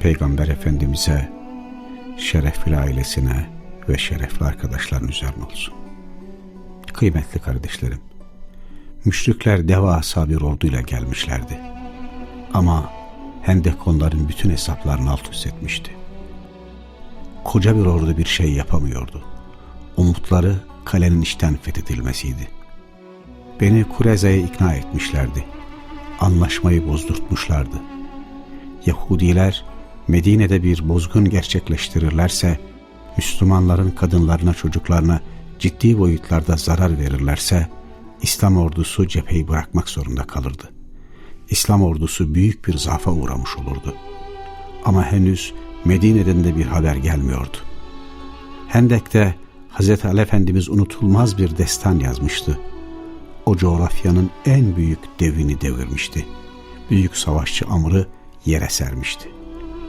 Peygamber Efendimiz'e, şerefli ailesine ve şerefli arkadaşların üzerine olsun. Kıymetli kardeşlerim, müşrikler devasa bir orduyla gelmişlerdi. Ama Hendek onların bütün hesaplarını alt üst etmişti. Koca bir ordu bir şey yapamıyordu. Umutları kalenin içten fethedilmesiydi. Beni Kureze'ye ikna etmişlerdi. Anlaşmayı bozdurtmuşlardı. Yahudiler Medine'de bir bozgun gerçekleştirirlerse, Müslümanların kadınlarına çocuklarına ciddi boyutlarda zarar verirlerse, İslam ordusu cepheyi bırakmak zorunda kalırdı. İslam ordusu büyük bir zafa uğramış olurdu. Ama henüz Medine'den de bir haber gelmiyordu. Hendek'te Hz. Ali Efendimiz unutulmaz bir destan yazmıştı. O coğrafyanın en büyük devini devirmişti. Büyük savaşçı Amr'ı yere sermişti.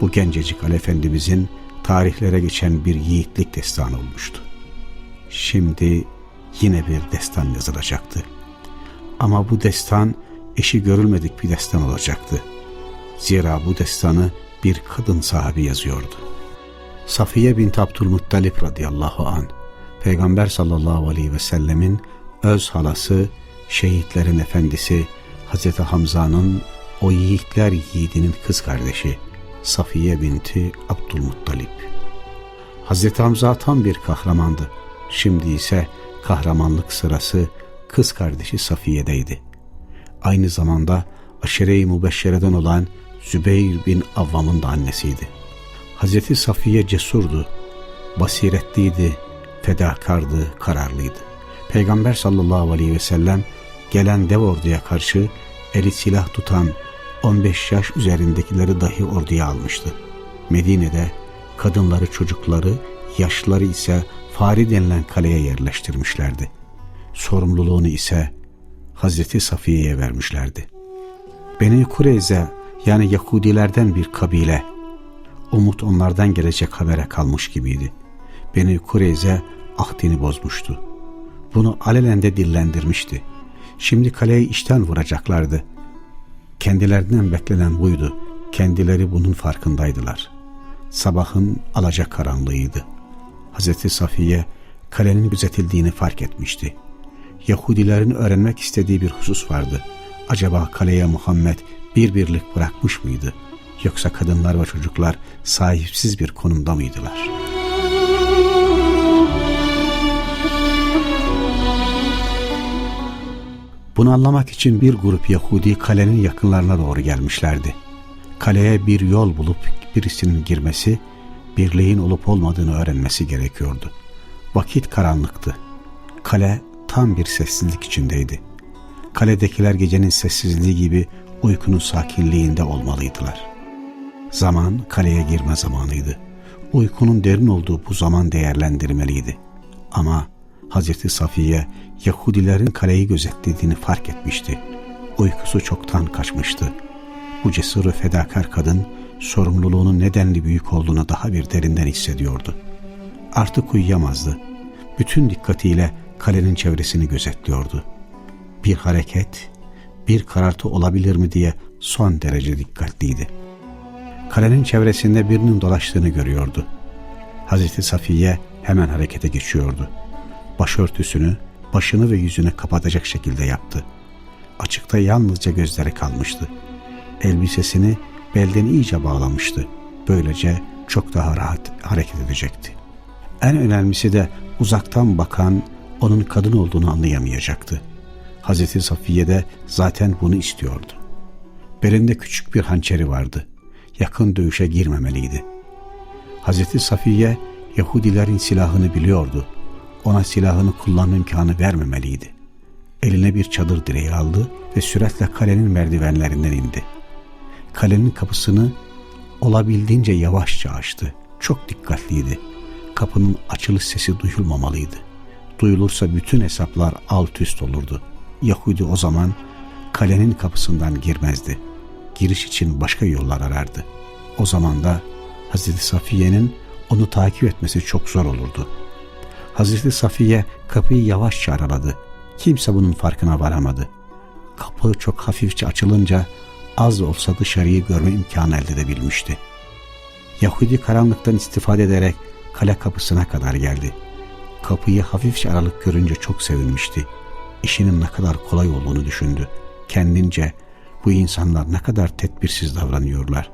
Bu gencecik Ali Efendimizin tarihlere geçen bir yiğitlik destanı olmuştu. Şimdi yine bir destan yazılacaktı. Ama bu destan eşi görülmedik bir destan olacaktı. Zira bu destanı bir kadın sahibi yazıyordu. Safiye bint Abdülmuttalip radıyallahu an Peygamber sallallahu aleyhi ve sellemin öz halası, şehitlerin efendisi Hazreti Hamza'nın o yiğitler yiğidinin kız kardeşi Safiye binti Abdülmuttalip. Hazreti Hamza tam bir kahramandı. Şimdi ise kahramanlık sırası kız kardeşi Safiye'deydi. Aynı zamanda aşire-i mübeşşereden olan Zübeyir bin Avvam'ın da annesiydi. Hazreti Safiye cesurdu, basiretliydi, fedakardı, kararlıydı. Peygamber sallallahu aleyhi ve sellem gelen dev orduya karşı eli silah tutan 15 yaş üzerindekileri dahi orduya almıştı. Medine'de kadınları, çocukları, yaşlıları ise Fari denilen kaleye yerleştirmişlerdi. Sorumluluğunu ise Hazreti Safiye'ye vermişlerdi. Beni Kureyze yani Yahudilerden bir kabile, umut onlardan gelecek habere kalmış gibiydi. Beni Kureyze ahdini bozmuştu. Bunu alelende dillendirmişti. Şimdi kaleyi içten vuracaklardı. Kendilerinden beklenen buydu. Kendileri bunun farkındaydılar. Sabahın alacak karanlığıydı. Hazreti Safiye kalenin gözetildiğini fark etmişti. Yahudilerin öğrenmek istediği bir husus vardı. Acaba kaleye Muhammed bir birlik bırakmış mıydı? Yoksa kadınlar ve çocuklar sahipsiz bir konumda mıydılar? Bunu anlamak için bir grup Yahudi kalenin yakınlarına doğru gelmişlerdi. Kaleye bir yol bulup birisinin girmesi, birliğin olup olmadığını öğrenmesi gerekiyordu. Vakit karanlıktı. Kale tam bir sessizlik içindeydi. Kaledekiler gecenin sessizliği gibi uykunun sakinliğinde olmalıydılar. Zaman kaleye girme zamanıydı. Uykunun derin olduğu bu zaman değerlendirmeliydi. Ama Hazreti Safiye Yahudilerin kaleyi gözetlediğini fark etmişti. Uykusu çoktan kaçmıştı. Bu cesur fedakar kadın sorumluluğunun nedenli büyük olduğunu daha bir derinden hissediyordu. Artık uyuyamazdı. Bütün dikkatiyle kalenin çevresini gözetliyordu. Bir hareket, bir karartı olabilir mi diye son derece dikkatliydi. Kalenin çevresinde birinin dolaştığını görüyordu. Hazreti Safiye hemen harekete geçiyordu. Başörtüsünü, başını ve yüzünü kapatacak şekilde yaptı. Açıkta yalnızca gözleri kalmıştı. Elbisesini belden iyice bağlamıştı. Böylece çok daha rahat hareket edecekti. En önemlisi de uzaktan bakan onun kadın olduğunu anlayamayacaktı. Hazreti Safiye de zaten bunu istiyordu. Belinde küçük bir hançeri vardı. Yakın dövüşe girmemeliydi. Hazreti Safiye Yahudilerin silahını biliyordu. Ona silahını kullanma imkanı vermemeliydi. Eline bir çadır direği aldı ve süratle kalenin merdivenlerinden indi. Kalenin kapısını olabildiğince yavaşça açtı. Çok dikkatliydi. Kapının açılış sesi duyulmamalıydı. Duyulursa bütün hesaplar alt üst olurdu. Yahudi o zaman kalenin kapısından girmezdi. Giriş için başka yollar arardı. O zaman da Hazreti Safiye'nin onu takip etmesi çok zor olurdu. Hazreti Safiye kapıyı yavaşça araladı. Kimse bunun farkına varamadı. Kapı çok hafifçe açılınca az olsa dışarıyı görme imkanı elde edebilmişti. Yahudi karanlıktan istifade ederek kale kapısına kadar geldi. Kapıyı hafifçe aralık görünce çok sevinmişti. İşinin ne kadar kolay olduğunu düşündü. Kendince bu insanlar ne kadar tedbirsiz davranıyorlar.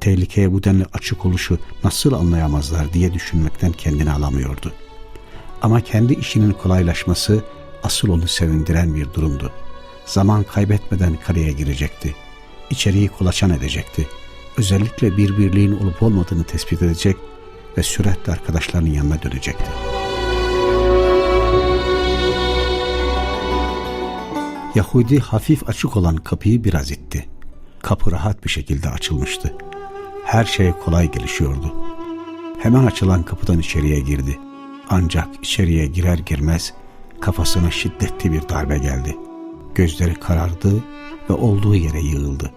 Tehlikeye bu denli açık oluşu nasıl anlayamazlar diye düşünmekten kendini alamıyordu. Ama kendi işinin kolaylaşması asıl onu sevindiren bir durumdu. Zaman kaybetmeden kaleye girecekti. İçeriği kolaçan edecekti. Özellikle bir birliğin olup olmadığını tespit edecek ve süratle arkadaşlarının yanına dönecekti. Yahudi hafif açık olan kapıyı biraz itti. Kapı rahat bir şekilde açılmıştı. Her şey kolay gelişiyordu. Hemen açılan kapıdan içeriye girdi. Ancak içeriye girer girmez kafasına şiddetli bir darbe geldi. Gözleri karardı ve olduğu yere yığıldı.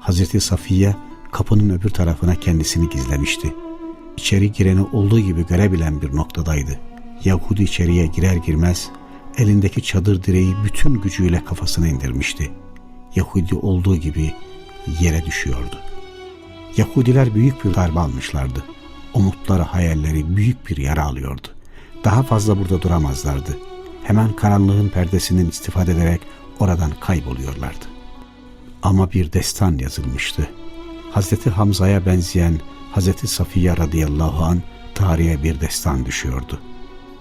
Hazreti Safiye kapının öbür tarafına kendisini gizlemişti. İçeri gireni olduğu gibi görebilen bir noktadaydı. Yahudi içeriye girer girmez elindeki çadır direği bütün gücüyle kafasına indirmişti. Yahudi olduğu gibi yere düşüyordu. Yahudiler büyük bir darbe almışlardı. Umutları, hayalleri büyük bir yara alıyordu. Daha fazla burada duramazlardı. Hemen karanlığın perdesinden istifade ederek oradan kayboluyorlardı. Ama bir destan yazılmıştı. Hazreti Hamza'ya benzeyen Hazreti Safiye radıyallahu an tarihe bir destan düşüyordu.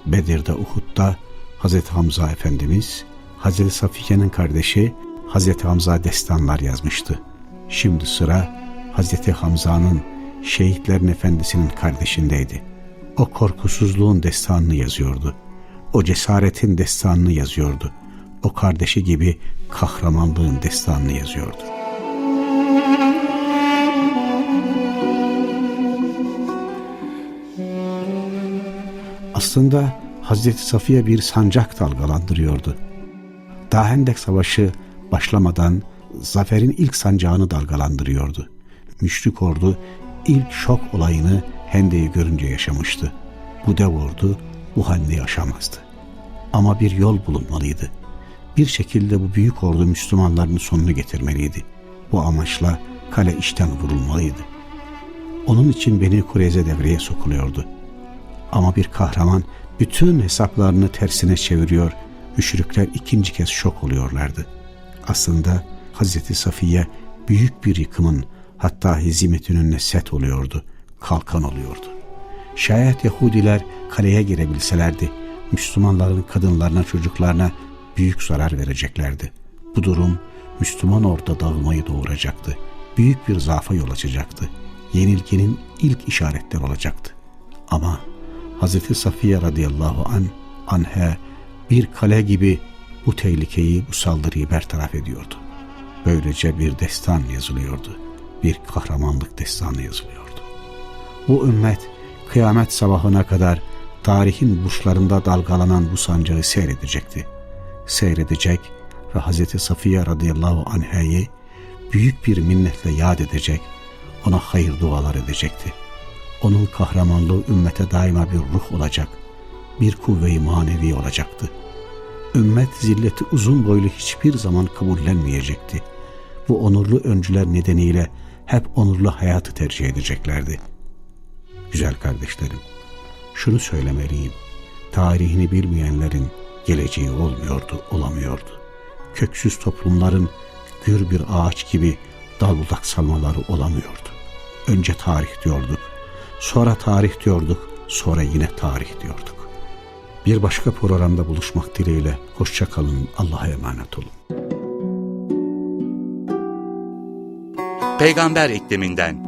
Bedir'de Uhud'da Hazreti Hamza Efendimiz, Hazreti Safiye'nin kardeşi Hazreti Hamza destanlar yazmıştı. Şimdi sıra Hazreti Hamza'nın şehitlerin efendisinin kardeşindeydi. O korkusuzluğun destanını yazıyordu. O cesaretin destanını yazıyordu. O kardeşi gibi kahramanlığın destanını yazıyordu. Aslında Hazreti Safiye bir sancak dalgalandırıyordu. Dahendek Savaşı başlamadan zaferin ilk sancağını dalgalandırıyordu. Müşrik ordu ilk şok olayını Hende'yi görünce yaşamıştı. Bu dev ordu bu halde yaşamazdı. Ama bir yol bulunmalıydı. Bir şekilde bu büyük ordu Müslümanların sonunu getirmeliydi. Bu amaçla kale işten vurulmalıydı. Onun için Beni Kureyze devreye sokuluyordu. Ama bir kahraman bütün hesaplarını tersine çeviriyor, müşrikler ikinci kez şok oluyorlardı. Aslında Hazreti Safiye büyük bir yıkımın hatta hezimetin önüne set oluyordu, kalkan oluyordu. Şayet Yahudiler kaleye girebilselerdi, Müslümanların kadınlarına, çocuklarına büyük zarar vereceklerdi. Bu durum Müslüman orada dağılmayı doğuracaktı. Büyük bir zaafa yol açacaktı. Yenilginin ilk işaretler olacaktı. Ama Hazreti Safiye radıyallahu an anhe bir kale gibi bu tehlikeyi, bu saldırıyı bertaraf ediyordu. Böylece bir destan yazılıyordu. Bir kahramanlık destanı yazılıyordu. Bu ümmet kıyamet sabahına kadar tarihin burçlarında dalgalanan bu sancağı seyredecekti. Seyredecek ve Hazreti Safiye radıyallahu anh'yi büyük bir minnetle yad edecek, ona hayır dualar edecekti. Onun kahramanlığı ümmete daima bir ruh olacak, bir kuvve-i manevi olacaktı. Ümmet zilleti uzun boylu hiçbir zaman kabullenmeyecekti. Bu onurlu öncüler nedeniyle hep onurlu hayatı tercih edeceklerdi. Güzel kardeşlerim, şunu söylemeliyim. Tarihini bilmeyenlerin geleceği olmuyordu, olamıyordu. Köksüz toplumların gür bir ağaç gibi dal budak salmaları olamıyordu. Önce tarih diyorduk, sonra tarih diyorduk, sonra yine tarih diyorduk. Bir başka programda buluşmak dileğiyle hoşça kalın, Allah'a emanet olun. Peygamber ikliminden.